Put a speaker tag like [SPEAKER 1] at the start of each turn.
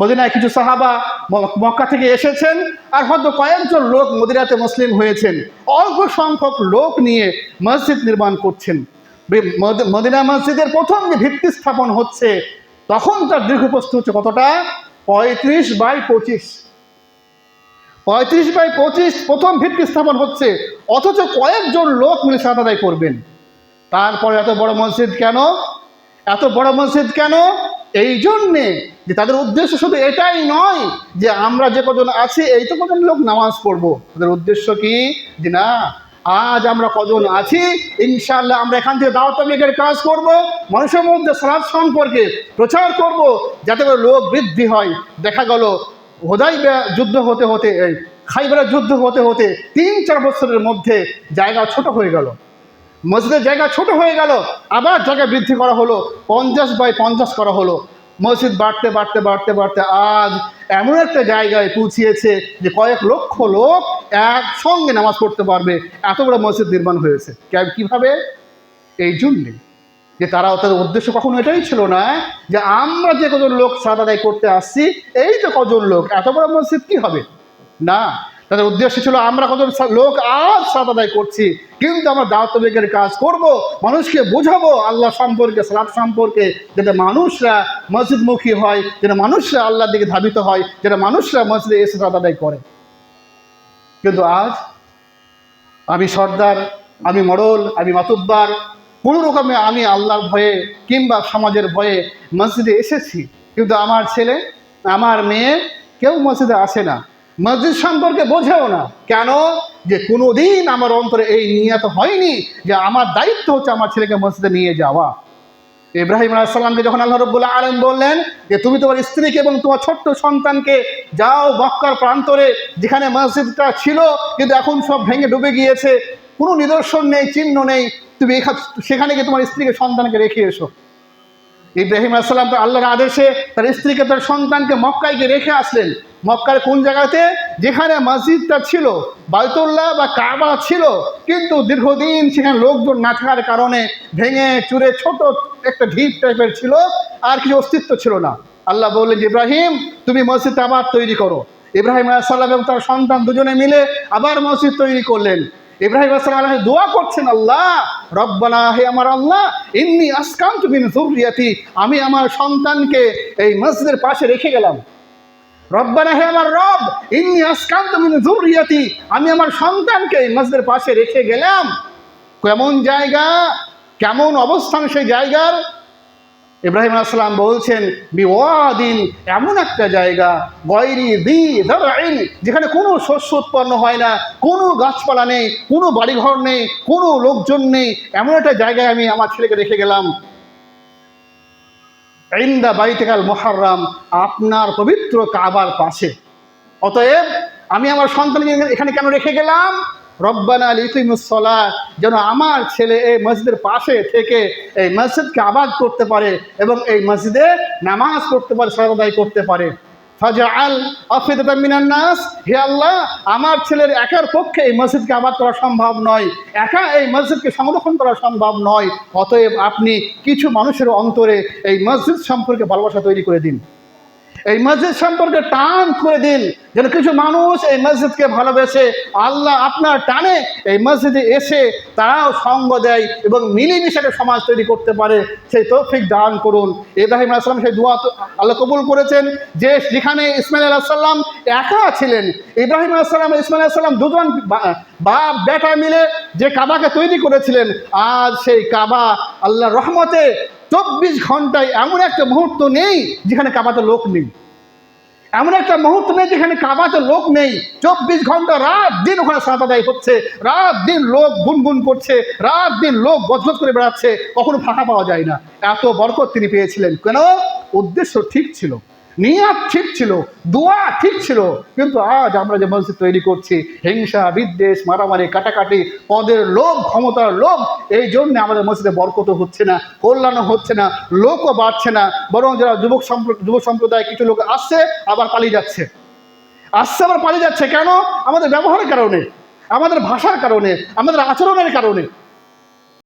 [SPEAKER 1] মদিনায় কিছু সাহাবা মক্কা থেকে এসেছেন আর হয়তো কয়েকজন লোক মদিনাতে মুসলিম হয়েছেন। অল্প সংখ্যক লোক নিয়ে মসজিদ নির্মাণ করছেন। মদিনা মসজিদের প্রথম যে ভিত্তি স্থাপন হচ্ছে, তখন তার দীর্ঘপ্রস্থ হচ্ছে কতটা? পঁয়ত্রিশ বাই পঁচিশ। পঁয়ত্রিশ বাই পঁচিশ প্রথম ভিত্তি স্থাপন হচ্ছে, অথচ কয়েকজন লোক মিলে সাত আদায় করবেন। তারপরে এত বড় মসজিদ কেন? এত বড় মসজিদ কেন? এই জন্যে যে তাদের উদ্দেশ্য শুধু এটাই নয় যে আমরা যে কজন আছি, এই তো কজন লোক নামাজ পড়ব। তাদের উদ্দেশ্য কি? যে না, আজ আমরা কজন আছি ইনশাল্লাহ আমরা এখান থেকে দাওয়াত তাবলীগের কাজ করব, মানুষের মধ্যে সালাদ সম্পর্কে প্রচার করব, যাতে করে লোক বৃদ্ধি হয়। দেখা গেল হোদাই যুদ্ধ হতে হতে খাইবারের যুদ্ধ হতে হতে তিন চার বছরের মধ্যে জায়গা ছোট হয়ে গেল। মসজিদের জায়গা ছোট হয়ে গেল, আবার জায়গা বৃদ্ধি করা হলো, পঞ্চাশ বাই পঞ্চাশ করা হলো। মসজিদ বাড়তে বাড়তে বাড়তে বাড়তে আজ এমন একটা জায়গায় পৌঁছিয়েছে যে কয়েক লক্ষ লোক একসঙ্গে নামাজ পড়তে পারবে। এত বড় মসজিদ নির্মাণ হয়েছে। কীভাবে? এই জন্যে যে তারাও তাদের উদ্দেশ্য কখনো এটাই ছিল না যে আমরা যে কজন লোক সাদ করতে আসছি, এই তো কজন লোক, এত বড় মসজিদ কি হবে? না তাদের উদ্দেশ্য ছিল, আমরা সা- লোক আজ সাদ আদায় করছি, কিন্তু আমরা দাওয়াতবেগের কাজ করব, মানুষকে বোঝাবো, আল্লাহ সম্পর্কে সালাদ সম্পর্কে, যাতে মানুষরা মসজিদমুখী হয় যেটা মানুষরা আল্লাহর দিকে ধাবিত হয় যেটা মানুষরা মসজিদে এসে সাদ আদায় করে। কিন্তু আজ আমি সর্দার, আমি মরল, আমি মাতুব্বার, কোনো রকমে আমি আল্লাহর ভয়ে কিংবা সমাজের ভয়ে মসজিদে এসেছি, কিন্তু আমার ছেলে, আমার মেয়ে কেউ মসজিদে আসে না। মসজিদ সম্পর্কে বোঝেও না। কেন? যে কোনো দিন আমার অন্তরে এই নিয়ত হয়নি যে আমার দায়িত্ব হচ্ছে আমার ছেলেকে মসজিদে নিয়ে যাওয়া। ইব্রাহিম আলাইসাল্লামকে যখন আল্লাহ রব্বুল্লাহ আলম বললেন যে, তুমি তোমার স্ত্রীকে এবং তোমার ছোট্ট সন্তানকে যাও বক্কার প্রান্তরে যেখানে মসজিদটা ছিল, কিন্তু এখন সব ভেঙে ডুবে গিয়েছে। কোনো নিদর্শন নেই, চিহ্ন নেই। তুমি সেখানে গিয়ে তোমার স্ত্রীকে, সন্তানকে রেখে এসো। ইব্রাহিম আলাইসাল্লাম তো আল্লাহর আদেশে তার স্ত্রীকে, তার সন্তানকে মক্কায় গিয়ে রেখে আসলেন। মক্কার কোন জায়গাতে? যেখানে মসজিদটা ছিল, বায়তুল্লাহ বা কাবা ছিল, কিন্তু দীর্ঘদিন সেখানে লোকজন না থাকার কারণে ভেঙে চুরে ছোট একটা ঢিপ টাইপের ছিল, আর কিছু অস্তিত্ব ছিল না। আল্লাহ বললেন ইব্রাহিম, তুমি মসজিদটা আবার তৈরি করো। ইব্রাহিম আলাইসাল্লাম এবং তার সন্তান দুজনে মিলে আবার মসজিদ তৈরি করলেন। ইব্রাহিম আসসালাম দোয়া করছেন, আল্লাহ, রব্বানা, হে আমার আল্লাহ, ইন্নি আসকান্ত বিন আমি আমার সন্তানকে এই মসজিদের পাশে রেখে গেলাম। রব্বানা হে আমার রব, ইন্নি আসকান্ত বিন জুরিয়াতি আমি আমার সন্তানকে মসজিদের পাশে রেখে গেলাম। কেমন জায়গা, কেমন অবস্থান সেই জায়গার? ইব্রাহিম আসসালাম বলছেন, বিওয়াদিন, এমন একটা জায়গা, গয়রি দি দারাইন যেখানে কোনো শস্য উৎপন্ন হয় না, কোনো গাছপালা নেই, কোনো বাড়িঘর নেই, কোনো লোকজন নেই। এমন একটা জায়গায় আমি আমার ছেলেকে রেখে গেলাম। ইন্দা বাইতেকাল মোহাররাম, আপনার পবিত্র কাবার পাশে। অতএব, আমি আমার সন্তানকে এখানে কেন রেখে গেলাম? রব্বানা লিকুইমুসলা যেন আমার ছেলে এই মসজিদের পাশে থেকে এই মসজিদকে আবাদ করতে পারে এবং এই মসজিদে নামাজ পড়তে পারে সর্বদাই করতে পারে। ফাজা আল মিনান নাস। হে আল্লাহ, আমার ছেলের একার পক্ষে এই মসজিদকে আবাদ করা সম্ভব নয়। একা এই মসজিদকে সংরক্ষণ করা সম্ভব নয়। অতএব আপনি কিছু মানুষের অন্তরে এই মসজিদ সম্পর্কে ভালোবাসা তৈরি করে দিন। এই মসজিদ সম্পর্কে টান করে দিন, যেন কিছু মানুষ এই মসজিদকে ভালোবেসে আল্লাহ আপনার টানে, এই মসজিদে এসে তারাও সঙ্গ দেয় এবং মিলেমিশে সমাজ তৈরি করতে পারে। সেই তৌফিক দান করুন। ইব্রাহিম আসলাম সেই দোয়া আল্লাহ কবুল করেছেন যে যেখানে ইসমাইল আলাহিসাল্লাম একা ছিলেন, ইব্রাহিম আলাইসাল্লাম ইসমাইল আলাহিসাল্লাম দুজন বাপ, বেটা মিলে যে কাবাকে তৈরি করেছিলেন, আজ সেই কাবা আল্লাহ রহমতে চব্বিশ ঘন্টায় এমন একটা মুহূর্ত নেই যেখানে কাবাতে লোক নেই। এমন একটা মুহূর্ত নেই যেখানে কাবাতে লোক নেই। চব্বিশ ঘণ্টা রাত দিন ওখানে সাঁতাদাই হচ্ছে। রাত দিন লোক গুনগুন করছে। রাত দিন লোক গজগজ করে বেড়াচ্ছে। কখনো ফাঁকা পাওয়া যায় না। এত বরকত তিনি পেয়েছিলেন। কেন? উদ্দেশ্য ঠিক ছিল। নিয়াত ঠিক ছিল, দোয়া ঠিক ছিল, কিন্তু আজ আমরা যে মসজিদ তৈরি করছি, হিংসা, বিদ্বেষ, মারামারি, কাটাকাটি, পদের লোভ, ক্ষমতার লোভ, এই জন্য আমাদের মসজিদে বরকত হচ্ছে না, কল্যাণও হচ্ছে না, লোকও বাড়ছে না, বরং যারা যুবক যুব সম্প্রদায় কিছু লোক আসছে, আবার পালিয়ে যাচ্ছে। আসছে, আবার পালিয়ে যাচ্ছে কেন? আমাদের ব্যবহারের কারণে, আমাদের ভাষার কারণে, আমাদের আচরণের কারণে।